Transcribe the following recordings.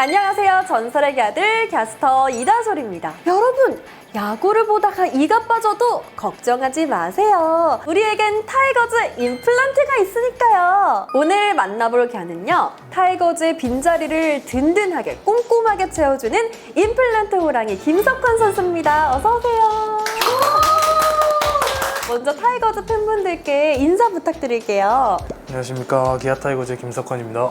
안녕하세요. 전설의 아들 캐스터 이다솔입니다. 여러분, 야구를 보다가 이가 빠져도 걱정하지 마세요. 우리에겐 타이거즈 임플란트가 있으니까요. 오늘 만나볼 개는요. 타이거즈의 빈자리를 든든하게 꼼꼼하게 채워주는 임플란트 호랑이 김석환 선수입니다. 어서 오세요. 먼저 타이거즈 팬분들께 인사 부탁드릴게요. 안녕하십니까 기아 타이거즈 김석환입니다.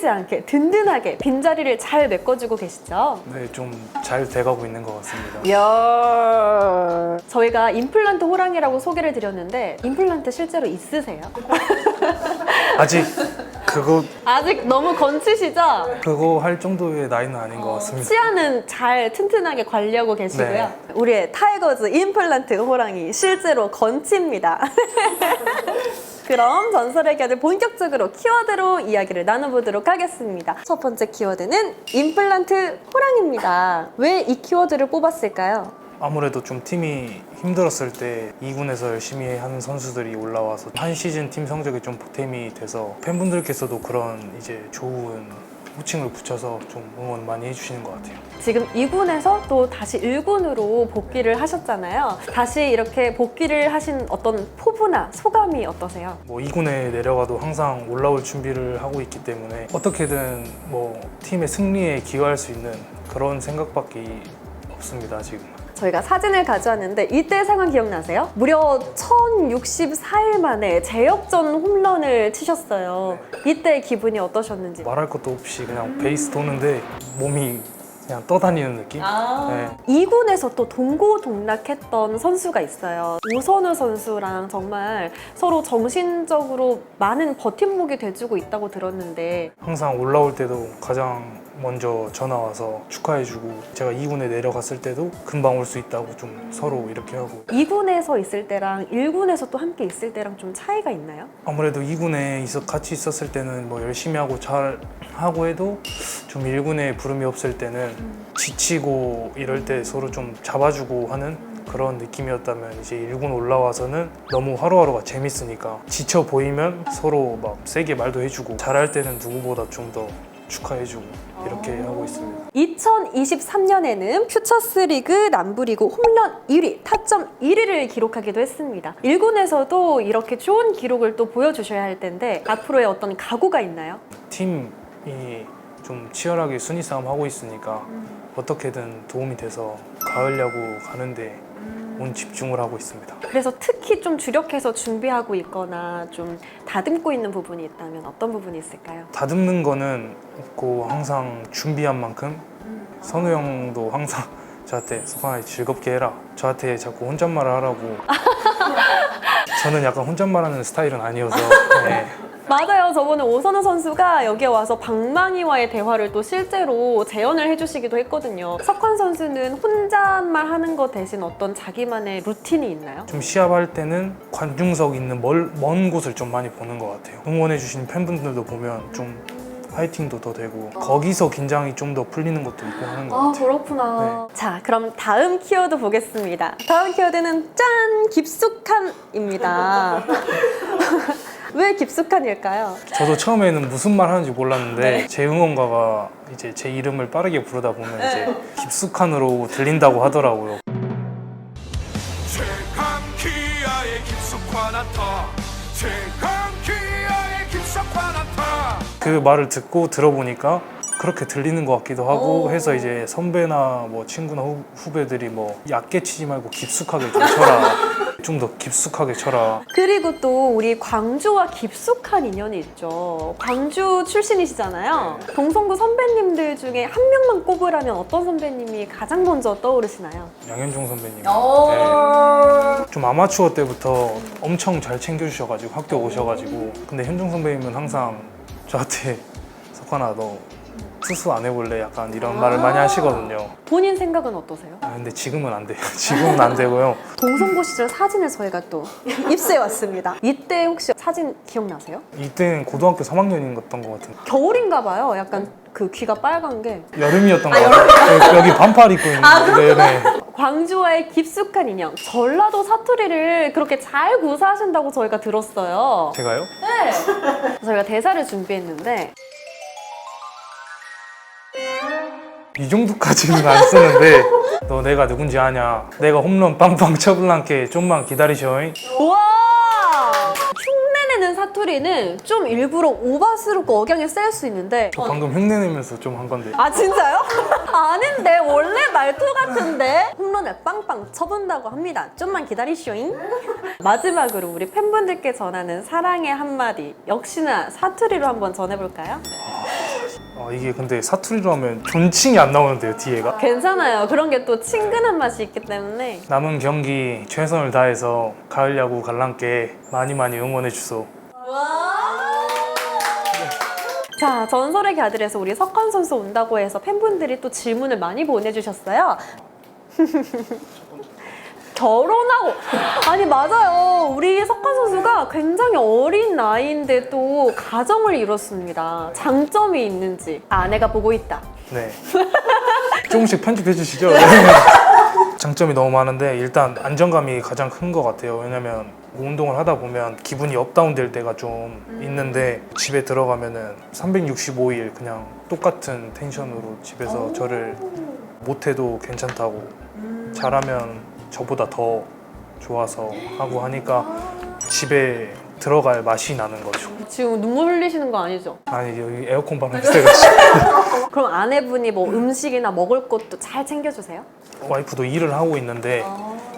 흔들리지 않게 든든하게 빈자리를 잘 메꿔주고 계시죠? 네, 좀 잘 돼가고 있는 것 같습니다. 야 저희가 임플란트 호랑이라고 소개를 드렸는데 임플란트 실제로 있으세요? 아직 그거 아직 너무 건치시죠? 그거 할 정도의 나이는 아닌 것 같습니다. 치아는 잘 튼튼하게 관리하고 계시고요. 네. 우리의 타이거즈 임플란트 호랑이 실제로 건치입니다. 그럼 전설의 개들 본격적으로 키워드로 이야기를 나눠보도록 하겠습니다. 첫 번째 키워드는 임플란트 호랑입니다. 왜 이 키워드를 뽑았을까요? 아무래도 좀 팀이 힘들었을 때 2군에서 열심히 하는 선수들이 올라와서 한 시즌 팀 성적이 좀 보탬이 돼서 팬분들께서도 그런 이제 좋은 호칭을 붙여서 좀 응원 많이 해주시는 것 같아요. 지금 2군에서 또 다시 1군으로 복귀를 하셨잖아요. 다시 이렇게 복귀를 하신 어떤 포부나 소감이 어떠세요? 뭐 2군에 내려가도 항상 올라올 준비를 하고 있기 때문에 어떻게든 뭐 팀의 승리에 기여할 수 있는 그런 생각밖에 없습니다 지금. 저희가 사진을 가져왔는데 이때 상황 기억나세요? 무려 1064일 만에 제역전 홈런을 치셨어요. 이때 기분이 어떠셨는지. 말할 것도 없이 그냥 베이스 도는데 몸이 그냥 떠다니는 느낌? 네. 2군에서 또 동고동락했던 선수가 있어요. 오선우 선수랑 정말 서로 정신적으로 많은 버팀목이 돼주고 있다고 들었는데 항상 올라올 때도 가장 먼저 전화 와서 축하해주고 제가 2군에 내려갔을 때도 금방 올 수 있다고 좀 서로 이렇게 하고 2군에서 있을 때랑 1군에서 또 함께 있을 때랑 좀 차이가 있나요? 아무래도 2군에 있어 같이 있었을 때는 뭐 열심히 하고 잘 하고 해도 좀 1군에 부름이 없을 때는 지치고 이럴 때 서로 좀 잡아주고 하는 그런 느낌이었다면 이제 1군 올라와서는 너무 하루하루가 재밌으니까 지쳐 보이면 서로 막 세게 말도 해주고 잘할 때는 누구보다 좀 더 축하해주고 이렇게 하고 있습니다. 2023년에는 퓨처스 리그 남부리그 홈런 1위, 타점 1위를 기록하기도 했습니다. 1군에서도 이렇게 좋은 기록을 또 보여주셔야 할 텐데 앞으로의 어떤 각오가 있나요? 팀이 좀 치열하게 순위 싸움 하고 있으니까 어떻게든 도움이 돼서 가을 야구 가는데 온 집중을 하고 있습니다. 그래서 특히 좀 주력해서 준비하고 있거나 좀 다듬고 있는 부분이 있다면 어떤 부분이 있을까요? 다듬는 거는 없고 항상 준비한 만큼 선우 형도 항상 저한테 석환아 즐겁게 해라 저한테 자꾸 혼잣말을 하라고 저는 약간 혼잣말하는 스타일은 아니어서 네. 맞아요. 저번에 오선우 선수가 여기에 와서 방망이와의 대화를 또 실제로 재현을 해주시기도 했거든요. 석환 선수는 혼잣말 하는 것 대신 어떤 자기만의 루틴이 있나요? 좀 시합할 때는 관중석 있는 멀, 먼 곳을 좀 많이 보는 것 같아요 응원해주신 팬분들도 보면 좀 파이팅도 더 되고 거기서 긴장이 좀 더 풀리는 것도 있고 하는 것 아 같아요 그렇구나. 자 그럼 다음 키워드 보겠습니다. 다음 키워드는 짠 깊숙한입니다. 왜 깊숙한일까요? 저도 처음에는 무슨 말 하는지 몰랐는데 네. 제 응원가가 이제 제 이름을 빠르게 부르다 보면 이제 깊숙한으로 들린다고 하더라고요. 최강 기아의 깊숙한 깊숙한 안타 그 말을 듣고 들어보니까 그렇게 들리는 것 같기도 하고 해서 이제 선배나 뭐 친구나 후, 후배들이 뭐 얕게 치지 말고 깊숙하게 좀 쳐라. 좀 더 깊숙하게 쳐라. 그리고 또 우리 광주와 깊숙한 인연이 있죠. 광주 출신이시잖아요. 동성구 선배님들 중에 한 명만 꼽으라면 어떤 선배님이 가장 먼저 떠오르시나요? 양현종 선배님. 네. 좀 아마추어 때부터 엄청 잘 챙겨주셔가지고 학교 오셔가지고 근데 현종 선배님은 항상 저한테 석환아 너 투수 안 해볼래 약간 이런 말을 많이 하시거든요. 본인 생각은 어떠세요? 아, 근데 지금은 안 돼요. 지금은 안 되고요. 동성고 시절 사진을 저희가 또 입수해 왔습니다. 이때 혹시 사진 기억나세요? 이때는 고등학교 3학년이었던 것 같은데 겨울인가 봐요. 약간 그 귀가 빨간 게 여름이었던 것 같아요. 여기 반팔 입고 있는데 네. 광주와의 깊숙한 인연. 전라도 사투리를 그렇게 잘 구사하신다고 저희가 들었어요. 제가요? 네. 저희가 대사를 준비했는데 이 정도까지는 안 쓰는데 너 내가 누군지 아냐? 내가 홈런 빵빵 쳐블랑게 좀만 기다리셔잉. 우와! 흉내내는 사투리는 좀 일부러 오바스럽고 억양에 셀수 있는데 저 방금 흉내내면서 좀 한 건데 아 진짜요? 아닌데 원래 말투 같은데 홈런을 빵빵 쳐본다고 합니다. 좀만 기다리쇼잉. 마지막으로 우리 팬분들께 전하는 사랑의 한마디 역시나 사투리로 한번 전해볼까요? 아, 이게 근데 사투리로 하면 존칭이 안 나오는데요 뒤에가 괜찮아요. 그런 게 또 친근한 맛이 있기 때문에 남은 경기 최선을 다해서 가을 야구 갈랑께 많이 많이 응원해 주소. 자, 전설의 갸들에서 우리 석환 선수 온다고 해서 팬분들이 또 질문을 많이 보내주셨어요. 결혼하고 아니 맞아요 우리 석환 선수가 굉장히 어린 나이인데 또 가정을 이뤘습니다 장점이 있는지 아내가 보고 있다 네. 조금씩 편집해 주시죠. 장점이 너무 많은데 일단 안정감이 가장 큰 것 같아요. 왜냐면 운동을 하다 보면 기분이 업다운 될 때가 좀 있는데 집에 들어가면은 365일 그냥 똑같은 텐션으로 집에서 저를 못해도 괜찮다고 잘하면 저보다 더 좋아서 하고 하니까 집에 들어갈 맛이 나는 거죠. 지금 눈물 흘리시는 거 아니죠? 아니 여기 에어컨 바람이 세가지고 그럼 아내분이 뭐 음식이나 먹을 것도 잘 챙겨주세요? 와이프도 일을 하고 있는데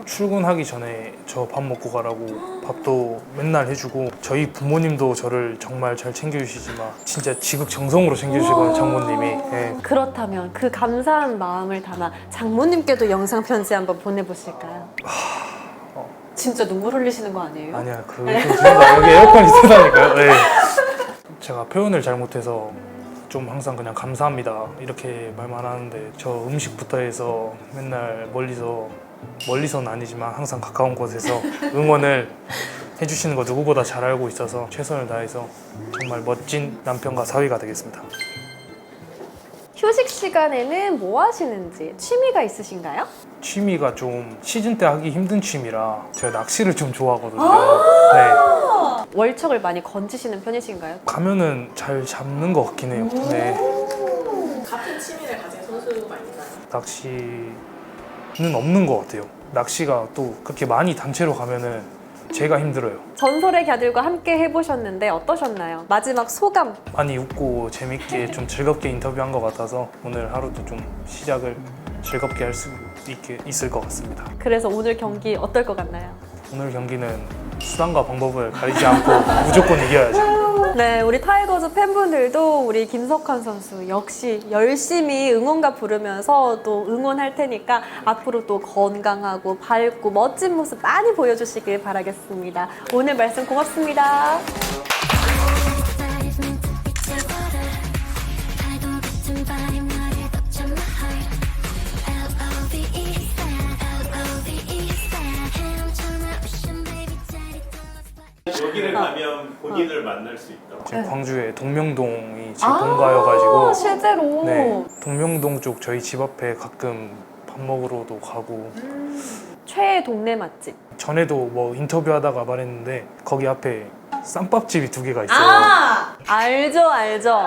출근하기 전에 저 밥 먹고 가라고 밥도 맨날 해주고 저희 부모님도 저를 정말 잘 챙겨주시지만 진짜 지극정성으로 챙겨주시거든요 장모님이 예. 그렇다면 그 감사한 마음을 담아 장모님께도 영상 편지 한번 보내보실까요? 진짜 눈물 흘리시는 거 아니에요? 아니야 그 지금 여기 에어컨이 세다니까요 예. 제가 표현을 잘못해서 좀 항상 그냥 감사합니다 이렇게 말만 하는데 저 음식부터 해서 맨날 멀리서 멀리서는 아니지만 항상 가까운 곳에서 응원을 해주시는 거 누구보다 잘 알고 있어서 최선을 다해서 정말 멋진 남편과 사위가 되겠습니다. 휴식 시간에는 뭐 하시는지 취미가 있으신가요? 취미가 좀 시즌 때 하기 힘든 취미라 제가 낚시를 좀 좋아하거든요. 네. 월척을 많이 건지시는 편이신가요? 가면은 잘 잡는 것 같긴 해요. 네. 같은 취미를 가진 선수가 있나요? 낚시는 없는 것 같아요. 낚시가 또 그렇게 많이 단체로 가면은 제가 힘들어요. 전설의 갸들과 함께 해보셨는데 어떠셨나요? 마지막 소감 많이 웃고 재밌게 좀 즐겁게 인터뷰한 것 같아서 오늘 하루도 좀 시작을 즐겁게 할 수 있게 있을 것 같습니다. 그래서 오늘 경기 어떨 것 같나요? 오늘 경기는 수단과 방법을 가리지 않고 무조건 이겨야죠. 네, 우리 타이거즈 팬분들도 우리 김석환 선수 역시 열심히 응원가 부르면서 또 응원할 테니까 앞으로 또 건강하고 밝고 멋진 모습 많이 보여주시길 바라겠습니다. 오늘 말씀 고맙습니다. 여기를 가면 본인을 만날 수 있다. 지금 광주에 동명동이 제 본가여가지고 아, 실제로 네 동명동 쪽 저희 집 앞에 가끔 밥 먹으러도 가고 최애 동네 맛집. 전에도 뭐 인터뷰하다가 말했는데 거기 앞에 쌈밥집이 두 개가 있어요. 아, 알죠, 알죠.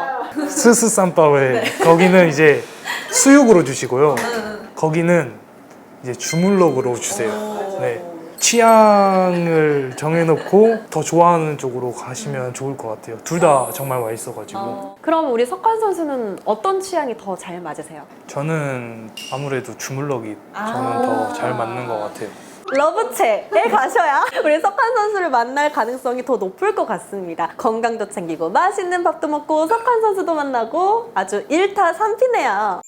스스 쌈밥을 거기는 이제 수육으로 주시고요. 거기는 이제 주물럭으로 주세요. 네. 취향을 정해놓고 더 좋아하는 쪽으로 가시면 좋을 것 같아요. 둘 다 정말 맛있어가지고 어, 그럼 우리 석환 선수는 어떤 취향이 더 잘 맞으세요? 저는 아무래도 주물럭이 저는 더 잘 맞는 것 같아요. 러브체에 가셔야 우리 석환 선수를 만날 가능성이 더 높을 것 같습니다. 건강도 챙기고 맛있는 밥도 먹고 석환 선수도 만나고 아주 1타 3피네요.